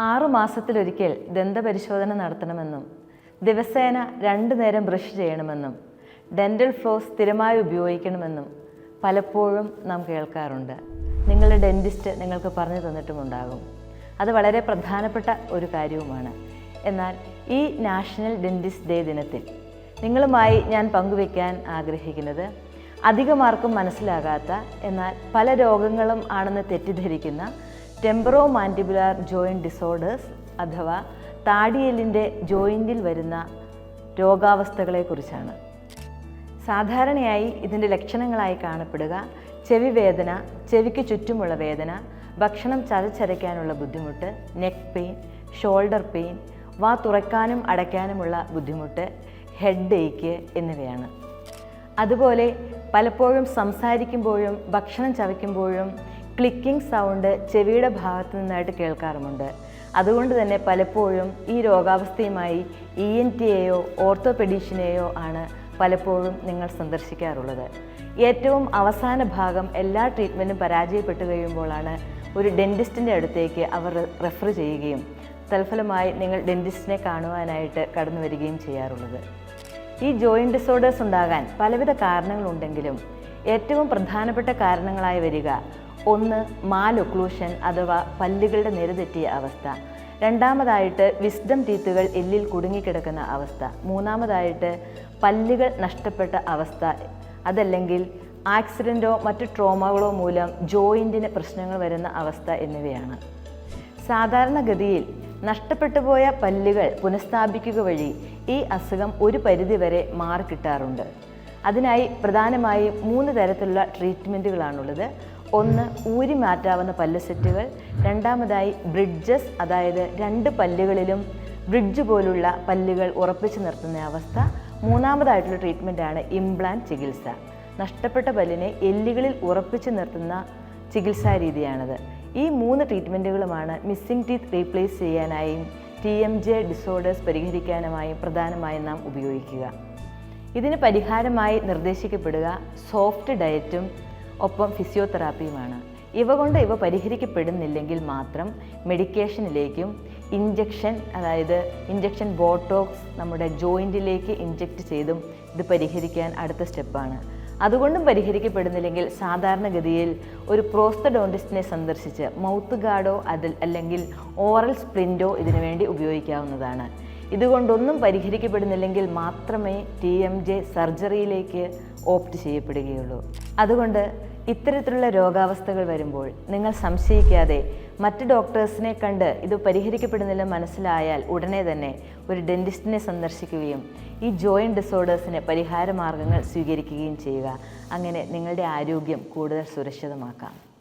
ആറു മാസത്തിലൊരിക്കൽ ദന്തപരിശോധന നടത്തണമെന്നും ദിവസേന രണ്ടു നേരം ബ്രഷ് ചെയ്യണമെന്നും ഡെന്റൽ ഫ്ലോസ് സ്ഥിരമായി ഉപയോഗിക്കണമെന്നും പലപ്പോഴും നാം കേൾക്കാറുണ്ട്. നിങ്ങളുടെ ഡെന്റിസ്റ്റ് നിങ്ങൾക്ക് പറഞ്ഞു തന്നിട്ടുമുണ്ടാകും. അത് വളരെ പ്രധാനപ്പെട്ട ഒരു കാര്യവുമാണ്. എന്നാൽ ഈ നാഷണൽ ഡെന്റിസ്റ്റ് ഡേ ദിനത്തിൽ നിങ്ങളുമായി ഞാൻ പങ്കുവയ്ക്കാൻ ആഗ്രഹിക്കുന്നത് അധികമാർക്കും മനസ്സിലാകാത്ത എന്നാൽ പല രോഗങ്ങളും ആണെന്ന് തെറ്റിദ്ധരിക്കുന്ന ടെമ്പറോ മാൻഡിബുലാർ ജോയിന്റ് ഡിസോർഡേഴ്സ് അഥവാ താടിയെല്ലിന്റെ ജോയിന്റിൽ വരുന്ന രോഗാവസ്ഥകളെക്കുറിച്ചാണ്. സാധാരണയായി ഇതിന്റെ ലക്ഷണങ്ങളായി കാണപ്പെടുക ചെവി വേദന ചെവിക്ക് ചുറ്റുമുള്ള വേദന ഭക്ഷണം ചതച്ചരയ്ക്കാനുള്ള ബുദ്ധിമുട്ട് നെക്ക് പെയിൻ ഷോൾഡർ പെയിൻ വാ തുറക്കാനും അടയ്ക്കാനുമുള്ള ബുദ്ധിമുട്ട് ഹെഡ് ഏക്ക് എന്നിവയാണ്. അതുപോലെ പലപ്പോഴും സംസാരിക്കുമ്പോഴും ഭക്ഷണം ചവയ്ക്കുമ്പോഴും ക്ലിക്കിംഗ് സൗണ്ട് ചെവിയുടെ ഭാഗത്തു നിന്നായിട്ട് കേൾക്കാറുമുണ്ട്. അതുകൊണ്ട് തന്നെ പലപ്പോഴും ഈ രോഗാവസ്ഥയുമായി ഇ എൻ ടിയെയോ ഓർത്തോപെഡീഷ്യനെയോ ആണ് പലപ്പോഴും നിങ്ങൾ സന്ദർശിക്കാറുള്ളത്. ഏറ്റവും അവസാന ഭാഗം എല്ലാ ട്രീറ്റ്മെന്റും പരാജയപ്പെട്ടു കഴിയുമ്പോഴാണ് ഒരു ഡെന്റിസ്റ്റിന്റെ അടുത്തേക്ക് അവർ റെഫർ ചെയ്യുകയും തൽഫലമായി നിങ്ങൾ ഡെന്റിസ്റ്റിനെ കാണുവാനായിട്ട് കടന്നു വരികയും ചെയ്യാറുള്ളത്. ഈ ജോയിന്റ് ഡിസോർഡേഴ്സ് ഉണ്ടാകാൻ പലവിധ കാരണങ്ങളുണ്ടെങ്കിലും ഏറ്റവും പ്രധാനപ്പെട്ട കാരണങ്ങളായി വരിക ഒന്ന് മാലൊക്ലൂഷൻ അഥവാ പല്ലുകളുടെ നിരതെറ്റിയ അവസ്ഥ. രണ്ടാമതായിട്ട് വിസ്ഡം ടീത്തുകൾ എല്ലിൽ കുടുങ്ങിക്കിടക്കുന്ന അവസ്ഥ. മൂന്നാമതായിട്ട് പല്ലുകൾ നഷ്ടപ്പെട്ട അവസ്ഥ. അതല്ലെങ്കിൽ ആക്സിഡന്റോ മറ്റു ട്രോമകളോ മൂലം ജോയിന്റിന് പ്രശ്നങ്ങൾ വരുന്ന അവസ്ഥ എന്നിവയാണ്. സാധാരണഗതിയിൽ നഷ്ടപ്പെട്ടു പോയ പല്ലുകൾ പുനഃസ്ഥാപിക്കുക വഴി ഈ അസുഖം ഒരു പരിധിവരെ മാറിക്കിട്ടാറുണ്ട് അതിനായി പ്രധാനമായും മൂന്ന് തരത്തിലുള്ള ട്രീറ്റ്മെന്റുകളാണുള്ളത് ഒന്ന് ഊരി മാറ്റാവുന്ന പല്ല് സെറ്റുകൾ രണ്ടാമതായി ബ്രിഡ്ജസ് അതായത് രണ്ട് പല്ലുകളിലും ബ്രിഡ്ജ് പോലുള്ള പല്ലുകൾ ഉറപ്പിച്ചു നിർത്തുന്ന അവസ്ഥ. മൂന്നാമതായിട്ടുള്ള ട്രീറ്റ്മെന്റാണ് ഇംപ്ലാന്റ് ചികിത്സ. നഷ്ടപ്പെട്ട പല്ലിനെ എല്ലുകളിൽ ഉറപ്പിച്ചു നിർത്തുന്ന ചികിത്സാ രീതിയാണിത്. ഈ മൂന്ന് ട്രീറ്റ്മെന്റുകളുമാണ് മിസ്സിംഗ് ടീത്ത് റീപ്ലേസ് ചെയ്യാനായും ടി എം ജെ ഡിസോർഡേഴ്സ് പരിഹരിക്കാനുമായും പ്രധാനമായും നാം ഉപയോഗിക്കുക. ഇതിന് പരിഹാരമായി നിർദ്ദേശിക്കപ്പെടുക സോഫ്റ്റ് ഡയറ്റും ഒപ്പം ഫിസിയോതെറാപ്പിയുമാണ്. ഇവ കൊണ്ട് ഇവ പരിഹരിക്കപ്പെടുന്നില്ലെങ്കിൽ മാത്രം മെഡിക്കേഷനിലേക്കും ഇഞ്ചക്ഷൻ അതായത് ഇഞ്ചക്ഷൻ ബോട്ടോക്സ് നമ്മുടെ ജോയിന്റിലേക്ക് ഇഞ്ചക്റ്റ് ചെയ്തും ഇത് പരിഹരിക്കാൻ അടുത്ത സ്റ്റെപ്പാണ്. അതുകൊണ്ടും പരിഹരിക്കപ്പെടുന്നില്ലെങ്കിൽ സാധാരണഗതിയിൽ ഒരു പ്രോസ്തഡോണ്ടിസ്റ്റിനെ സന്ദർശിച്ച് മൗത്ത് ഗാർഡോ അതിൽ അല്ലെങ്കിൽ ഓറൽ സ്പ്രിന്റോ ഇതിനു വേണ്ടി ഉപയോഗിക്കാവുന്നതാണ്. ഇതുകൊണ്ടൊന്നും പരിഹരിക്കപ്പെടുന്നില്ലെങ്കിൽ മാത്രമേ ടി എം ജെ സർജറിയിലേക്ക് ഓപ്റ്റ് ചെയ്യപ്പെടുകയുള്ളൂ. അതുകൊണ്ട് ഇത്തരത്തിലുള്ള രോഗാവസ്ഥകൾ വരുമ്പോൾ നിങ്ങൾ സംശയിക്കാതെ മറ്റ് ഡോക്ടേഴ്സിനെ കണ്ട് ഇത് പരിഹരിക്കപ്പെടുന്നില്ല മനസ്സിലായാൽ ഉടനെ തന്നെ ഒരു ഡെന്റിസ്റ്റിനെ സന്ദർശിക്കുകയും ഈ ജോയിന്റ് ഡിസോർഡേഴ്സിന് പരിഹാര മാർഗങ്ങൾ സ്വീകരിക്കുകയും ചെയ്യുക. അങ്ങനെ നിങ്ങളുടെ ആരോഗ്യം കൂടുതൽ സുരക്ഷിതമാക്കാം.